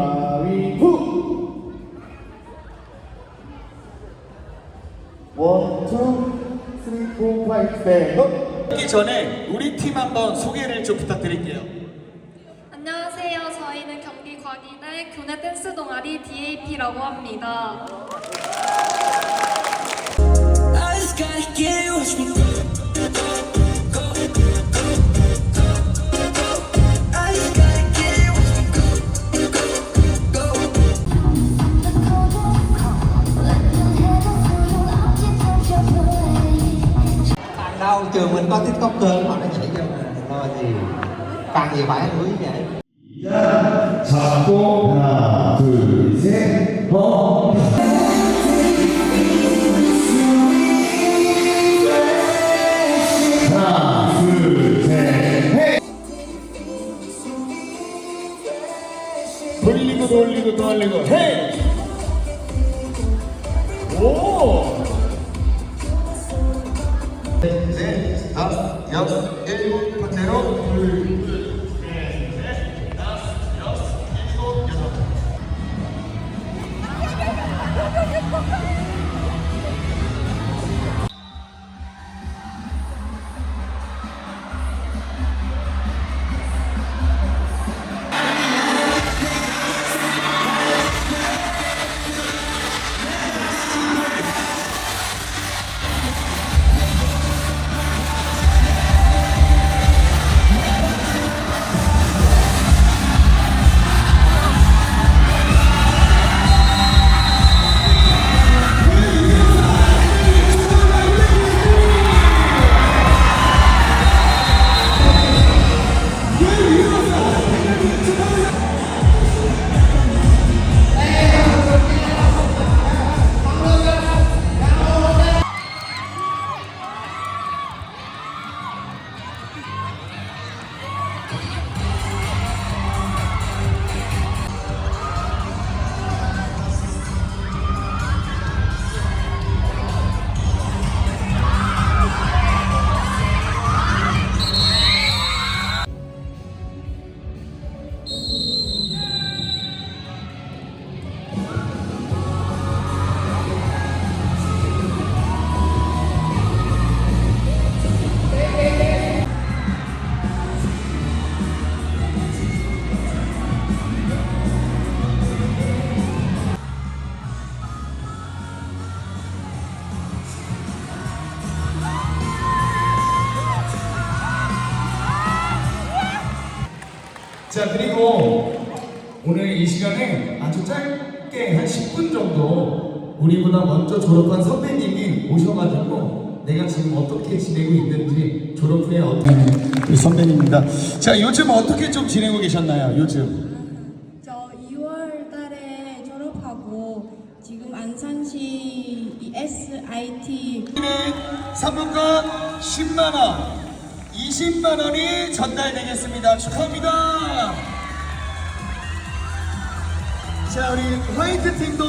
가위바위보 원, 투, 쓰리, 포, 파이브, 셋, 하기 전에 우리 팀 한번 소개를 좀 부탁드릴게요. 안녕하세요. 저희는 경기 관인의 교내 댄스 동아리 DAP라고 합니다. I just gotta get you, watch me có tiktoker mà nó nhảy vô nè lo gì càng gì phải anh quý vậy 잡고 하나, 둘, 셋, 어. 하나, 둘, 셋, 넷. 돌리고 돌리고 돌리고 헤이! 오! 넷 다섯 여섯 일곱 번째로 둘 자 그리고 오늘 이 시간에 아주 짧게 한 10분 정도 우리보다 먼저 졸업한 선배님이 오셔가지고 내가 지금 어떻게 지내고 있는지 졸업 후에 어떻게 우리 선배님입니다. 자 요즘 어떻게 좀 지내고 계셨나요? 요즘 저 2월 달에 졸업하고 지금 안산시 이 SIT 상품권 10만 원, 20만 원이 전달되겠습니다. 축하합니다. 자 우리 화이트 팀도